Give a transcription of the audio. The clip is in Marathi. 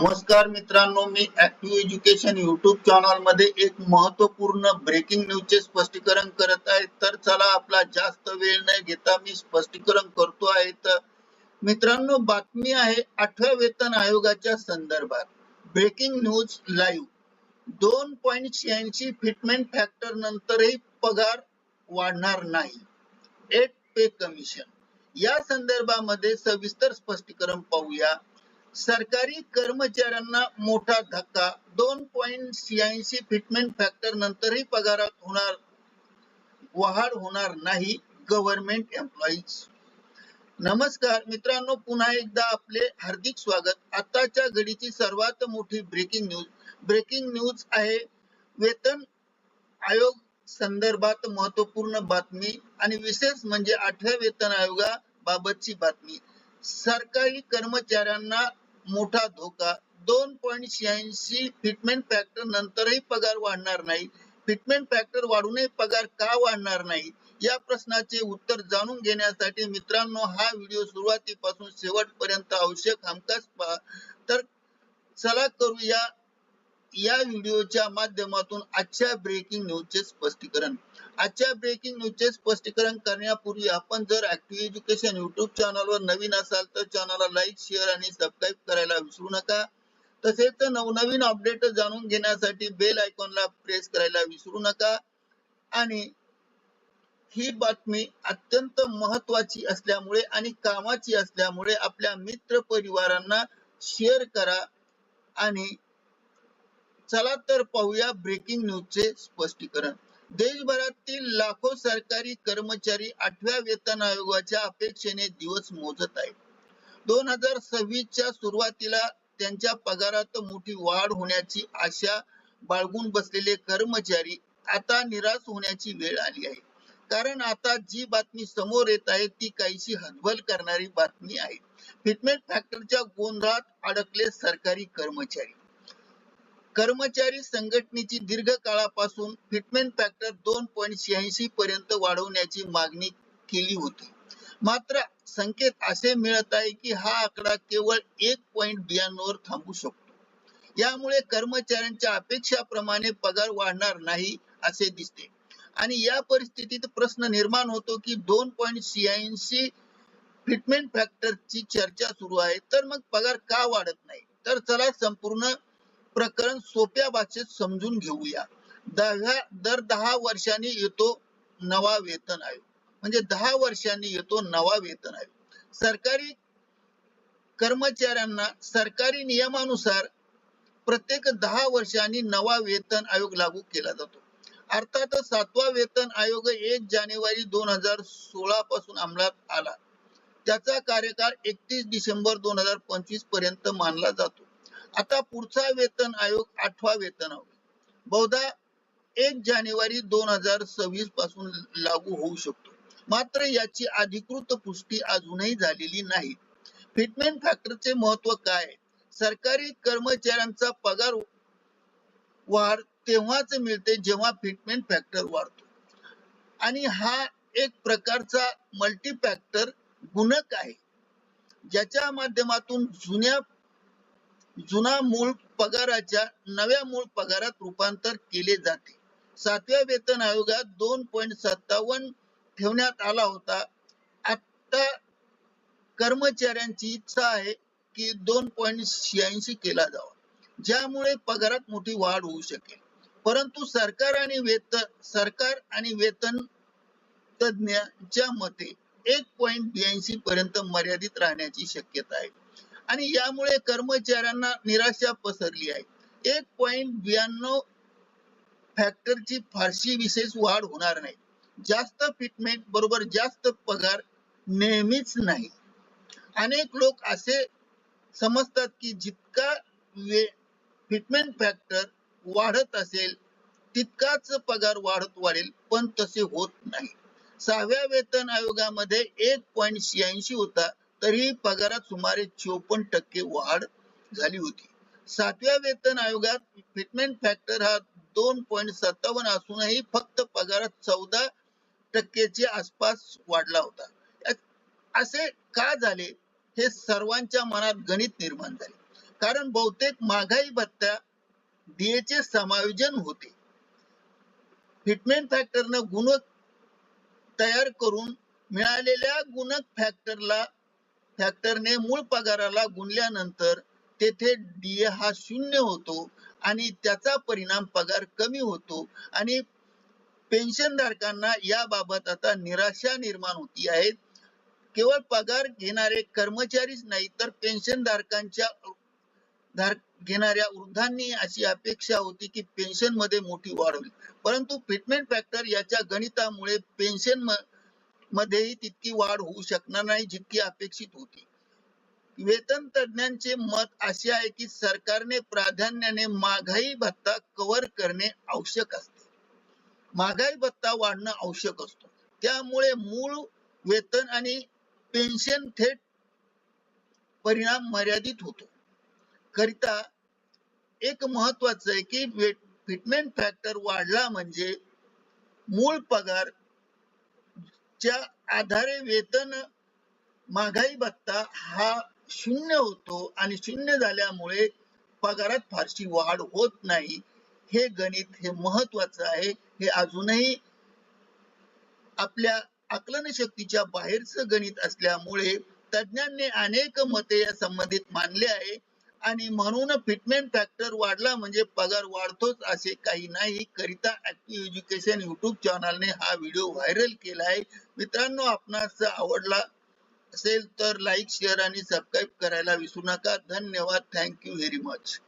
नमस्कार मित्रांनो मी ऍक्टिव्ह एज्युकेशन युट्यूब चॅनलमध्ये एक महत्त्वपूर्ण ब्रेकिंग न्यूजचे स्पष्टीकरण करत आहे. तर चला आपला जास्त वेळ न घेता मी स्पष्टीकरण करतो आहे. तर मित्रांनो बातमी आहे आठव्या वेतन आयोगाच्या संदर्भात. ब्रेकिंग न्यूज लाईव्ह दोन पॉईंट शहाऐंशी फिटमेंट फॅक्टर नंतरही पगार वाढणार नाही. एट पे कमिशन या संदर्भामध्ये सविस्तर स्पष्टीकरण पाहूया. सरकारी कर्मचाऱ्यांना मोठा धक्का. दोन पॉईंट शहाऐंशी फिटमेंट फॅक्टर नंतरही पगारात होणार वाढ होणार नाही गव्हर्नमेंट एम्प्लॉईज नमस्कार मित्रांनो पुन्हा एकदा आपले हार्दिक स्वागत. आताच्या घडीची सर्वात मोठी ब्रेकिंग न्यूज ब्रेकिंग न्यूज आहे वेतन आयोग संदर्भात महत्त्वपूर्ण बातमी आणि विशेष म्हणजे आठव्या वेतन आयोगाबाबतची बातमी. सरकारी कर्मचाऱ्यांना मोठा धोका. दोन पॉईंट शहाऐंशी फिटमेंट फॅक्टर नंतरही पगार वाढणार नाही. फिटमेंट फॅक्टर वाढूनही पगार का वाढणार नाही? या प्रश्नाचे उत्तर जाणून घेण्यासाठी मित्रांनो हा व्हिडिओ सुरुवातीपासून शेवटपर्यंत आवश्यक हमखास पहा. तर चला करूया या व्हिडिओच्या माध्यमातून आजच्या ब्रेकिंग न्यूजचे स्पष्टीकरण. आजच्या ब्रेकिंग न्यूजचे स्पष्टीकरण करण्यापूर्वी आपण जर ऍक्टिव्ह एज्युकेशन युट्यूब चॅनलवर नवीन असाल तर चॅनलला लाईक शेअर आणि सबस्क्राईब करायला विसरू नका. तसेच नवनवीन अपडेट जाणून घेण्यासाठी बेल आयकॉनला प्रेस करायला विसरू नका. आणि ही बातमी अत्यंत महत्वाची असल्यामुळे आणि कामाची असल्यामुळे आपल्या मित्र परिवारांना शेअर करा आणि चला तर पाहूया ब्रेकिंग न्यूजचे स्पष्टीकरण. देशभरातील लाखो सरकारी कर्मचारी आठव्या वेतन आयोगाच्या अपेक्षेने दिवस मोजत आहेत. दोन हजार सव्वीसच्या सुरुवातीला त्यांच्या पगारात मोठी वाढ होण्याची आशा बाळगून बसलेले कर्मचारी आता निराश होण्याची वेळ आली आहे. कारण आता जी बातमी समोर येत आहे ती काहीशी हतबल करणारी बातमी आहे. फिटमेंट फॅक्टरच्या गोंधळात अडकले सरकारी कर्मचारी. कर्मचारी संघटनेची दीर्घ काळापासून फिटमेंट फॅक्टर दोन पॉईंट शहाऐंशी पर्यंत वाढवण्याची मागणी केली होती. मात्र संकेत असे मिळत आहे की हा आकडा केवळ एक पॉईंट ब्याण्णव थांबू शकतो. यामुळे कर्मचाऱ्यांच्या अपेक्षाप्रमाणे पगार वाढणार नाही असे दिसते. आणि या परिस्थितीत प्रश्न निर्माण होतो की दोन पॉईंट शहाऐंशी फिटमेंट फॅक्टरची चर्चा सुरू आहे तर मग पगार का वाढत नाही? तर चला संपूर्ण प्रकरण सोप्या भाषेत समजून घेऊया. दहा दर दहा वर्षांनी येतो नवा वेतन आयोग. म्हणजे दहा वर्षांनी येतो नवा वेतन आयोग. सरकारी कर्मचाऱ्यांना सरकारी नियमानुसार प्रत्येक दहा वर्षांनी नवा वेतन आयोग लागू केला जातो. अर्थात सातवा वेतन आयोग एक जानेवारी दोन हजार सोळा पासून अंमलात आला. त्याचा कार्यकाळ एकतीस डिसेंबर दोन हजार पंचवीसपर्यंत मानला जातो. आता पुढचा वेतन आयोग आठवा वेतन आयोग. बहुधा एक जानेवारी दोन हजार सव्वीसपासून लागू होऊ शकतो. मात्र याची अधिकृत पुष्टी अजूनही झालेली नाही. फिटमेंट फॅक्टरचे महत्त्व काय? सरकारी कर्मचाऱ्यांचा पगार वाढ तेव्हाच मिळते जेव्हा फिटमेंट फॅक्टर वाढतो. आणि हा एक प्रकारचा मल्टी फॅक्टर गुणक आहे. ज्याच्या माध्यमातून जुन्या जुना मूळ पगाराच्या नव्या मूळ पगारात रूपांतर केले जाते. सातव्या वेतन आयोगात दोन पॉईंट सत्तावन्न ठेवण्यात आला होता. आता कर्मचाऱ्यांची इच्छा आहे की दोन पॉईंट शहाऐंशी केला जावा ज्यामुळे पगारात मोठी वाढ होऊ शकेल. परंतु सरकार आणि वेतन सरकार आणि वेतन तज्ञच्या मते एक पॉईंट ब्याऐंशी पर्यंत मर्यादित राहण्याची शक्यता आहे. आणि यामुळे कर्मचाऱ्यांना निराशा पसरली आहे. एक पॉईंट ब्याण्णव फॅक्टरची फारशी विशेष वाढ होणार नाही. जास्त फिटमेंट बरोबर जास्त पगार नेहमीच नाही. अनेक लोक असे समजतात की जितका फिटमेंट फॅक्टर वाढत असेल तितकाच पगार वाढत वाढेल पण तसे होत नाही. सहाव्या वेतन आयोगामध्ये एक पॉईंट शहाऐंशी होता. तरी पगारात सुमारे चोपन्न टक्के वाढ झाली होती. सातव्या वेतन आयोगात फिटमेंट फॅक्टर हा दोन पॉईंट सत्तावन्न असूनही फक्त पगारात चौदा टक्केच्या आसपास वाढला होता. असे का झाले? हे सर्वांच्या मनात गणित निर्माण झाले. कारण बहुतेक महागाई भत्त्या डीएचे समायोजन होते. फिटमेंट फॅक्टरनं गुणक तयार करून मिळालेल्या गुणक फॅक्टरला फॅक्टरने मूळ पगाराला गुणल्यानंतर तेथे डीए हा शून्य होतो आणि त्याचा परिणाम पगार कमी होतो आणि पेन्शनधारकांना याबाबत आता निराशा निर्माण होती आहे. केवळ पगार घेणारे कर्मचारीच नाही तर पेन्शनधारकांच्या धार घेणाऱ्या वृद्धांनी अशी अपेक्षा होती की पेन्शनमध्ये मोठी वाढ होईल. परंतु फिटमेंट फॅक्टर याच्या गणितामुळे पेन्शन मध्येही तितकी वाढ होऊ शकणार नाही जितकी अपेक्षित होती. वेतन तज्ञांचे मत असे आहे की सरकारने प्राधान्याने महागाई भत्ता कव्हर करणे आवश्यक असते. महागाई भत्ता वाढणं आवश्यक असतो. त्यामुळे मूळ वेतन आणि पेन्शन थेट परिणाम मर्यादित होतो. करिता एक महत्वाचं आहे की फिटमेंट फॅक्टर वाढला म्हणजे मूळ पगार च्या आधारे वेतन महागाई भत्ता हा शून्य होतो आणि शून्य झाल्यामुळे पगारात फारशी वाढ होत नाही. हे गणित हे महत्वाचं आहे. हे अजूनही आपल्या आकलन शक्तीच्या बाहेरचं गणित असल्यामुळे तज्ञांनी अनेक मते या संबंधित मानले आहे. आणि म्हणून फिटमेंट फॅक्टर वाढला म्हणजे पगार वाढतोच असे काही नाही. करिता ऍक्टिव्ह एज्युकेशन युट्यूब चॅनलने हा व्हिडिओ व्हायरल केला आहे. मित्रांनो आपणास आवडला असेल तर लाईक शेअर आणि सबस्क्राईब करायला विसरू नका. धन्यवाद. Thank you very much